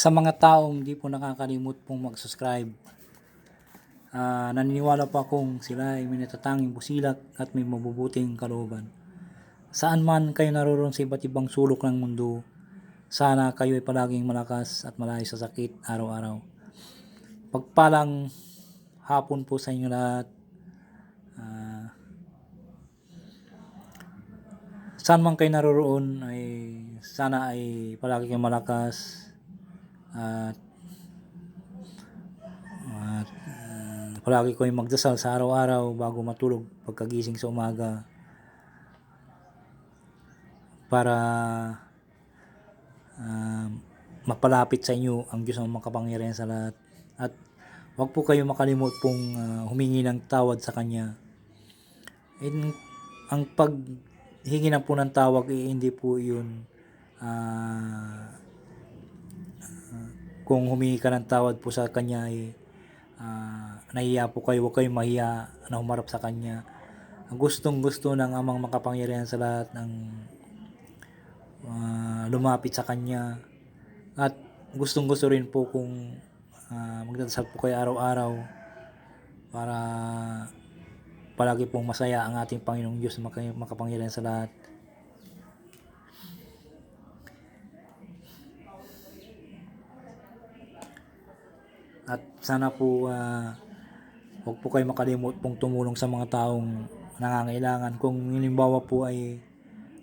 sa mga taong di po nakakalimot pong mag-subscribe. Ah, naniniwala pa kung sila ay may natatanging busilak at may mabubuting kalooban. Saan man kayo naroon sa iba't ibang sulok ng mundo, sana kayo ay palaging malakas at malayo sa sakit araw-araw. Pagpalang hapon po sa inyo lahat. Ah, saan man kayo naroon ay sana ay palagi kayong malakas at at ah, palagi ko yung magdasal sa araw-araw bago matulog pagkagising sa umaga para ah, mapalapit sa inyo ang Diyos ang makapangyarihan sa lahat. At wag po kayo makalimot pong ah, humingi ng tawad sa Kanya. In, ang paghingi na po ng tawag eh, hindi po yun ah, kung humingi ka ng tawad po sa kanya ay ah, nahiya po kayo, huwag kayong mahiya na humarap sa kanya. Gustong gusto ng amang makapangyarihan sa lahat ng ah, lumapit sa kanya at gustong gusto rin po kung ah, magdadasal po kayo araw-araw para palagi pong masaya ang ating Panginoong Diyos makapangyarihan sa lahat. At sana po ah, huwag po kayo makalimot pong tumulong sa mga taong nangangailangan. Kung halimbawa po ay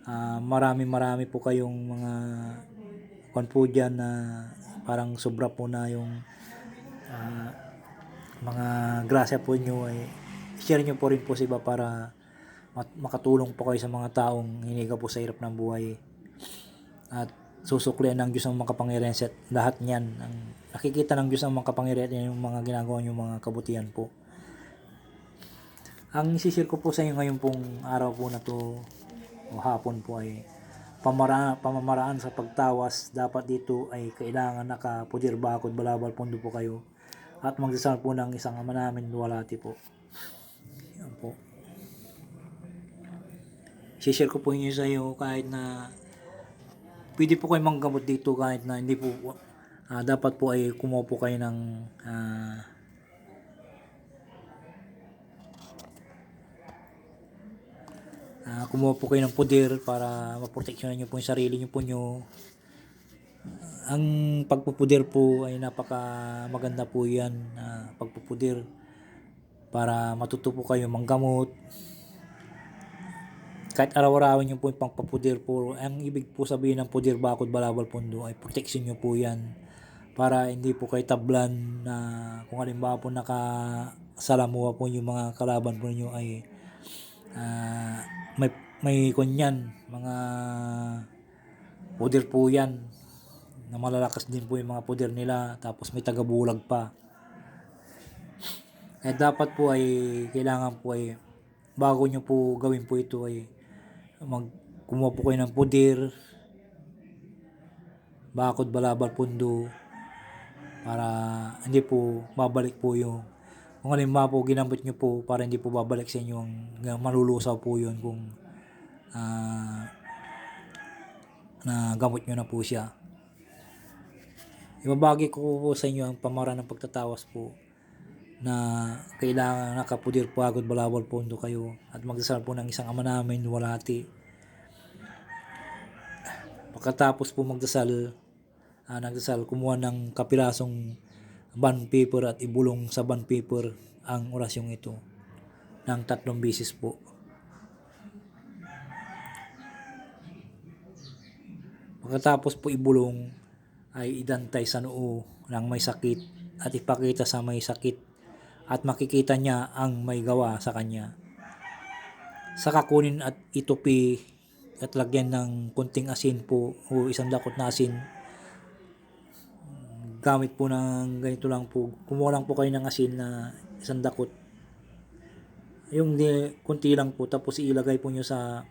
ah, marami-marami po kayong mga kwan po dyan na parang sobra po na yung ah, mga grasya po nyo ay share nyo po rin po sa iba para makatulong po kayo sa mga taong hiniga po sa hirap ng buhay. At susuklian ng Diyos ang makapangyarihan sa lahat niyan. Ang nakikita ng Diyos ang makapangyarihan yung mga ginagawa yung mga kabutihan po. Ang isishare ko po sa inyo ngayon pong araw po na to o hapon po ay pamara, pamamaraan sa pagtawas. Dapat dito ay kailangan nakapudir bakod balabal pondo po kayo at magdasal po ng isang ama namin walati po. Yan po. Share ko po inyo sa iyo kahit na pwede po kayo manggamot dito kahit na hindi po ah, dapat po ay kumuha po kayo ng ah, ah, kumuha po kayo ng puder para maproteksyonan nyo po yung sarili nyo po nyo ang pagpupuder po ay napaka maganda po yan na pagpupuder para matuto po kayo manggamot kahit araw-araw nyo po yung pangpapudir po, ang ibig po sabihin ng pudir bakod balabal pundo ay protection nyo po yan. Para hindi po kayo tablan na kung halimbawa po nakasalamuha po yung mga kalaban po niyo ay ah, may may kunyan mga pudir po yan na malalakas din po yung mga pudir nila tapos may tagabulag pa. Eh dapat po ay kailangan po ay bago nyo po gawin po ito ay mag kumuha po kayo ng pudir bakod balabal pundo para hindi po babalik po yung kung halimbawa po ginamit nyo po para hindi po babalik sa inyo ang malulusaw po yun kung ah, na gamot nyo na po siya. Ibabagi ko po sa inyo ang pamaraan ng pagtatawas po na kailangan nakapudir po agad balawal pondo kayo at magdasal po ng isang ama namin walati pagkatapos po magdasal ah, nagdasal kumuha ng kapirasong bond paper at ibulong sa bond paper ang orasyong ito ng tatlong beses po. Pagkatapos po ibulong ay idantay sa noo ng may sakit at ipakita sa may sakit at makikita niya ang may gawa sa kanya. Saka kunin at itupi at lagyan ng kunting asin po o isang dakot na asin. Gamit po ng ganito lang po. Kumuha lang po kayo ng asin na isang dakot. Yung di, kunti lang po tapos ilagay po nyo sa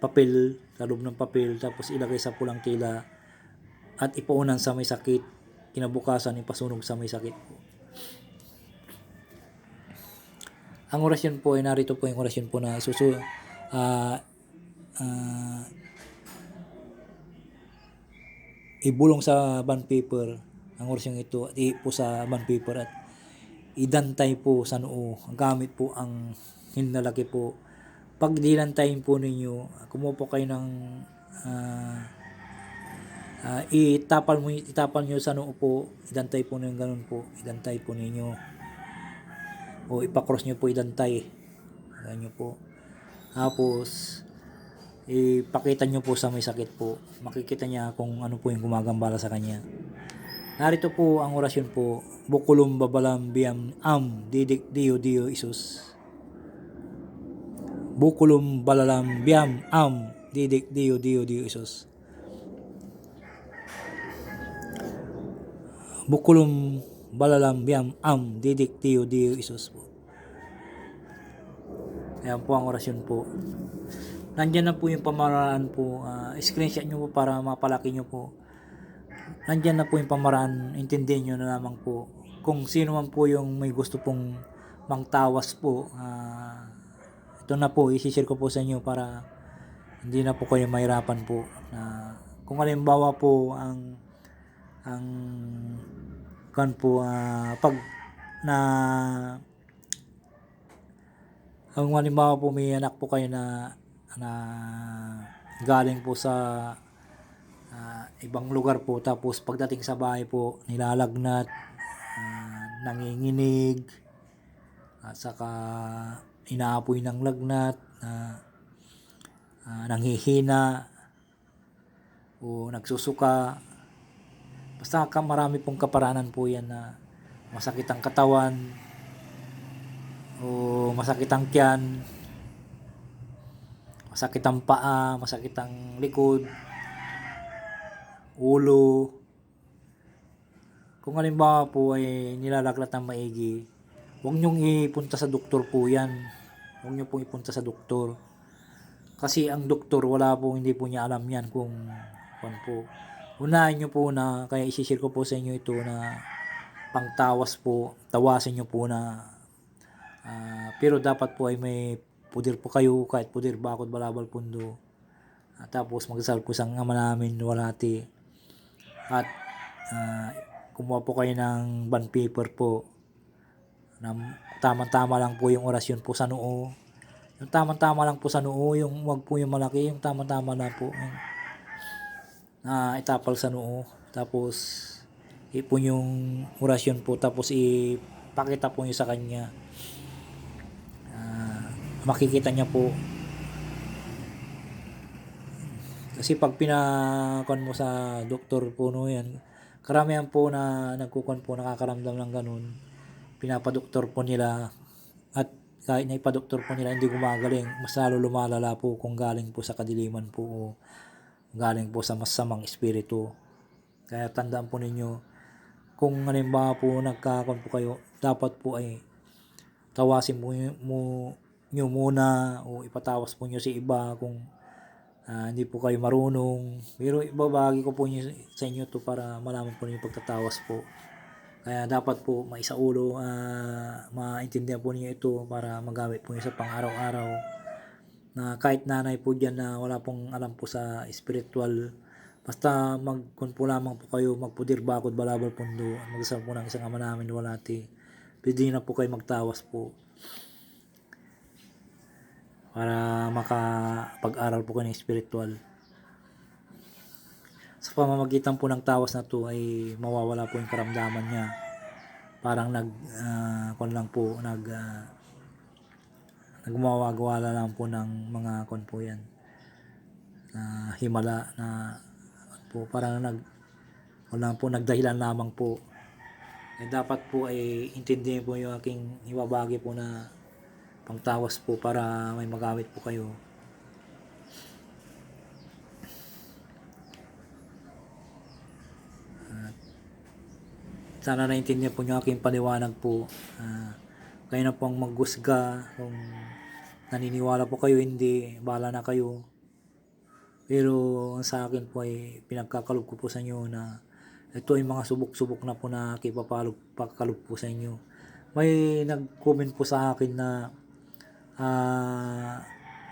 papel, sa loob ng papel tapos ilagay sa pulang tila at ipaunan sa may sakit. Kinabukasan ipasunog sa may sakit po. Ang orasyon po ay narito po yung orasyon po na isusu ah ah, ibulong sa bond paper ang orasyon ito at ipo sa bond paper at idantay po sa noo. Gamit po ang hinlalaki po. Pag dilantayin po ninyo, kumuha po kayo ng ah, ah, itapal mo itapal niyo sa noo po, idantay po ng ganun po, idantay po ninyo. O ipakross niyo po idantay. Ganyan po. Tapos ipakita nyo po sa may sakit po. Makikita niya kung ano po yung gumagambala sa kanya. Narito po ang orasyon po. Bukulum babalam biyam am didik dio dio isus. Bukulum balalam biyam am didik dio dio dio isus. Bukulum balalam biyam am didik dio dio isus po. Ayan po ang orasyon po. Nandyan na po yung pamaraan po. ah, screenshot nyo po para mapalaki nyo po. Nandyan na po yung pamaraan. Intindihin nyo na lamang po. Kung sino man po yung may gusto pong mangtawas po. ah, ito na po. Isishare ko po sa inyo para hindi na po kayo mahirapan po. Na, kung halimbawa po ang ang kan po ah, pag na ang halimbawa po may anak po kayo na na galing po sa ah, ibang lugar po tapos pagdating sa bahay po nilalagnat ah, nanginginig at saka inaapoy ng lagnat na ah, nanghihina o nagsusuka basta marami pong kaparanan po yan na masakit ang katawan o masakit ang tiyan, masakit ang paa, masakit ang likod, ulo. Kung halimbawa po ay nilalaglat ng maigi, huwag niyong ipunta sa doktor po yan. Huwag niyo pong ipunta sa doktor. Kasi ang doktor, wala po, hindi po niya alam yan kung kung po. Unahin niyo po na, kaya isishare ko po sa inyo ito na pangtawas po, tawasin niyo po na Ah, pero dapat po ay may pudir po kayo, kahit pudir, bakod, balabal, pundo. Ah, tapos magdasal po sa ama namin, walati. At ah, kumuha po kayo ng bond paper po. Na tama-tama lang po yung orasyon po sa noo. Yung tama-tama lang po sa noo, yung wag po yung malaki, yung tama-tama lang po. Yung, na itapal sa noo. Tapos ipon yung orasyon po tapos ipakita po nyo sa kanya. Ah, makikita niya po. Kasi pag pinakon mo sa doktor po no yan karamihan po na nagkukon po nakakaramdam ng ganun pinapadoktor po nila. At kahit na ipadoktor po nila hindi gumagaling. Mas lalo lumalala po kung galing po sa kadiliman po o galing po sa masamang espiritu kaya tandaan po ninyo kung halimbawa po nagkakon po kayo dapat po ay tawasin mo, mo nyo muna o ipatawas po nyo sa iba kung ah, hindi po kayo marunong. Pero ibabagi ko po nyo sa inyo to para malaman po ninyo pagtatawas po. Kaya dapat po maisaulo, ah, maintindihan po ninyo ito para magamit po nyo sa pang-araw-araw. Na kahit nanay po dyan na wala pong alam po sa spiritual, basta magkun po lamang po kayo, magpudir bakod, balabal pundo, magdasal po ng isang ama namin, walati. Pwede na po kayo magtawas po para makapag-aral po kayo ng spiritual. Sa pamamagitan po ng tawas na to ay mawawala po yung karamdaman niya. Parang nag uh, kon lang po nag uh, nagmawagwala lang po ng mga kon po yan na himala na po parang nag wala po nagdahilan lamang po eh, dapat po ay intindihin po yung aking ibabagi po na pangtawas po para may magamit po kayo. At sana naintindihan po yung aking paliwanag po. Ah, kayo na pong maggusga kung naniniwala po kayo, hindi, bahala na kayo. Pero sa akin po ay pinagkakalob ko po sa inyo na ito ay mga subok-subok na po na kipapalog pagkalog po sa inyo. May nag-comment po sa akin na ah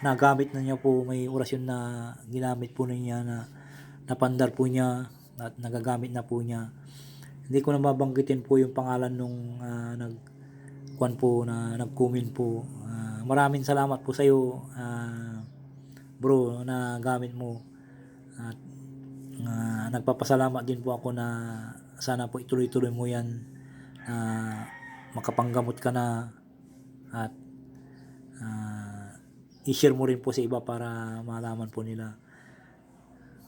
nagamit na niya po may orasyon na ginamit po niya na napandar po niya at nagagamit na po niya. Hindi ko na mabanggitin po yung pangalan nung ah, nag kwan po na nag-comment po. Ah, maraming salamat po sa iyo bro na gamit mo. At ah, nagpapasalamat din po ako na sana po ituloy-tuloy mo yan na makapanggamot ka na at ah, i-share mo rin po sa iba para malaman po nila.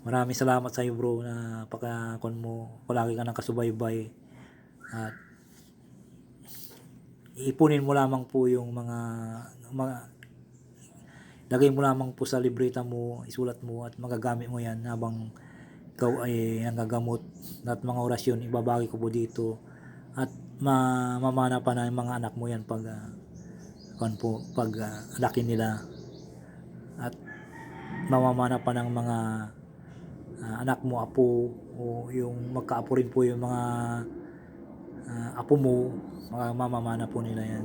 Maraming salamat sa iyo bro na pakakon mo. Palagi ka nang kasubaybay. At ipunin mo lamang po yung mga mga lagay mo lamang po sa libreta mo, isulat mo at magagamit mo yan habang ikaw ay nagagamot at mga orasyon ibabagi ko po dito. At ma mamana pa na yung mga anak mo yan pag uh, po pag ah, laki nila. At mamamana pa ng mga ah, anak mo apo o yung magkaapo rin po yung mga ah, apo mo mga mamamana po nila yan.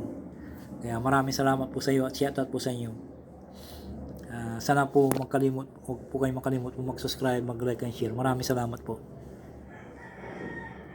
Kaya maraming salamat po sa iyo at shoutout po sa inyo. Ah, sana po magkalimot huwag po kayo makalimot. Po mag-subscribe, mag-like and share. Maraming salamat po